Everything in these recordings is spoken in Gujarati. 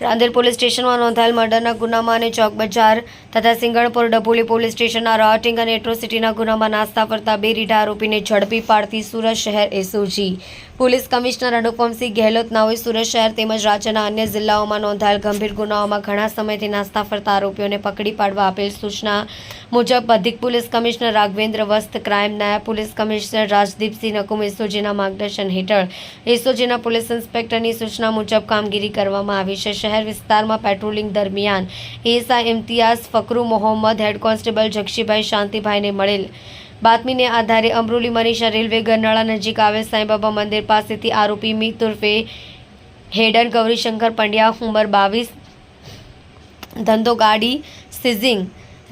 રાંદેર પોલીસ સ્ટેશનમાં નોંધાયેલ મર્ડરના ગુનામાં અને ચોક બજાર તથા સિંગણપુર ડભોલી પોલીસ સ્ટેશનના રાયોટિંગ અને એટ્રોસિટીના ગુનામાં નાસ્તા ફરતા બે રીઢા આરોપીને ઝડપી પાડતી સુરત શહેર SOG. Police commissioner Anupamsinh Gehlot નાઓએ Surat શહેર તેમજ રાજ્યના અન્ય જિલ્લાઓમાં નોંધાયેલ ગંભીર ગુનાઓમાં ઘણા સમયથી નાસ્તા ફરતા આરોપીઓને પકડી પાડવા આપેલ સૂચના મુજબ અધિક પોલીસ કમિશનર રાઘવેન્દ્ર વસ્ત, ક્રાઇમ નાયબ પોલીસ કમિશનર રાજદીપસિંહ નકુમ એસઓજીના માર્ગદર્શન હેઠળ એસઓજીના પોલીસ ઇન્સ્પેક્ટરની સૂચના મુજબ કામગીરી કરવામાં આવી છે. શહેર વિસ્તારમાં પેટ્રોલિંગ દરમિયાન SI Imtiyaz Fakru Mohammad head constable Jakshibhai શાંતિભાઈને મળેલ. બાતમીને આધારે અમરોલી મનીષા રેલવે ગરનાળા નજીક આવેલ સાંઈબાબા મંદિર પાસેથી આરોપી મીત ઉર્ફે હેડન ગૌરીશંકર પંડ્યા ઉંમર બાવીસ, ધંધો ગાડી સિઝિંગ,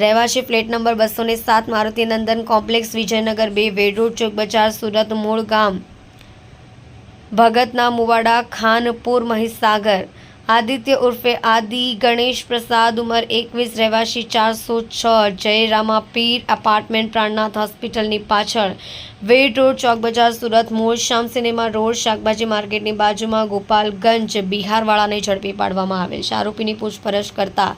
રહેવાસી ફ્લેટ નંબર બસો ને સાત, મારુતિ નંદન કોમ્પ્લેક્સ, વિજયનગર બે, વેડ ચોક બજાર સુરત, મૂળ ગામ, ભગતના મુવાડા, ખાનપુર, મહીસાગર. આદિત્ય ઉર્ફે આદિ ગણેશ પ્રસાદ ઉંમર એકવીસ રહેવાસી ચારસો છ જયરામા પીર એપાર્ટમેન્ટ પ્રાણનાથ હોસ્પિટલની પાછળ. વેડ રોડ ચોક બજાર સુરત મૂળ શ્યામ સિનેમા રોડ, શાકભાજી માર્કેટની બાજુમાં ગોપાલગંજ, બિહારવાળાને ઝડપી પાડવામાં આવેલ છે. આરોપીની પૂછપરછ કરતા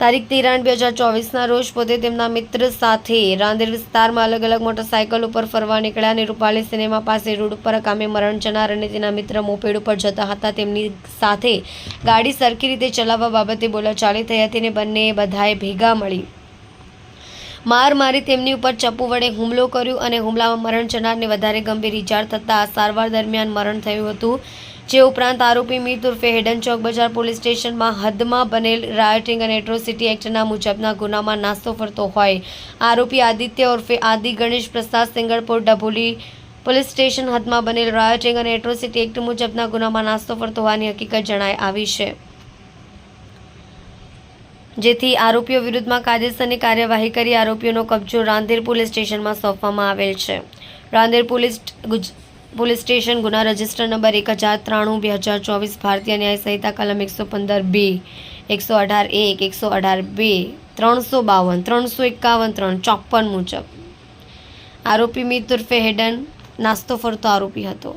તારીખ તેર બે હજાર ચોવીસના રોજ પોતે તેમના મિત્ર સાથે રાંદેર વિસ્તારમાં અલગ અલગ મોટરસાયકલ ઉપર ફરવા નીકળ્યા અને રૂપાલી સિનેમા પાસે રોડ ઉપર કામે મરણ જનાર અને તેના મિત્ર મોપેડ ઉપર જતા હતા. તેમની સાથે ગાડી સરખી રીતે ચલાવવા બાબતે બોલાચાલી થઈ હતી અને બંને બધાએ ભેગા મળી માર મારી તેમની ઉપર ચપ્પુ વડે હુમલો કર્યો અને હુમલામાં મરણ જનારને વધારે ગંભીર ઇજા થતાં સારવાર દરમિયાન મરણ થયું હતું. જે ઉપરાંત આરોપી મીત ઉર્ફે હેડન ચોક બજાર પોલીસ સ્ટેશનમાં હદમાં બનેલ રાયોટિંગ અને એટ્રોસિટી એક્ટના મુજબના ગુનામાં નાસ્તો ફરતો હોય. આરોપી આદિત્ય ઉર્ફે આદિ ગણેશ પ્રસાદ સિંગળપુર ડભોલી પોલીસ સ્ટેશન હદમાં બનેલ રાયોટિંગ અને એટ્રોસિટી એક્ટ મુજબના ગુનામાં નાસ્તો ફરતો હોવાની હકીકત જણાઈ આવી છે. જેથી આરોપીઓ વિરુદ્ધમાં કાયદેસરની કાર્યવાહી કરી આરોપીઓનો કબજો રાંદેર પોલીસ સ્ટેશનમાં સોંપવામાં આવેલ છે. રાંદેર પોલીસ પોલીસ સ્ટેશન ગુના રજિસ્ટર નંબર એક હજાર ત્રાણું, બે હજાર ચોવીસ, ભારતીય ન્યાય સંહિતા કલમ એકસો પંદર બે, એકસો અઢાર એક, એકસો અઢાર બે, ત્રણસો બાવન, ત્રણસો એકાવન, ત્રણ ચોપન મુજબ. આરોપી મિત ઉર્ફે હેડન નાસ્તો ફરતો આરોપી હતો.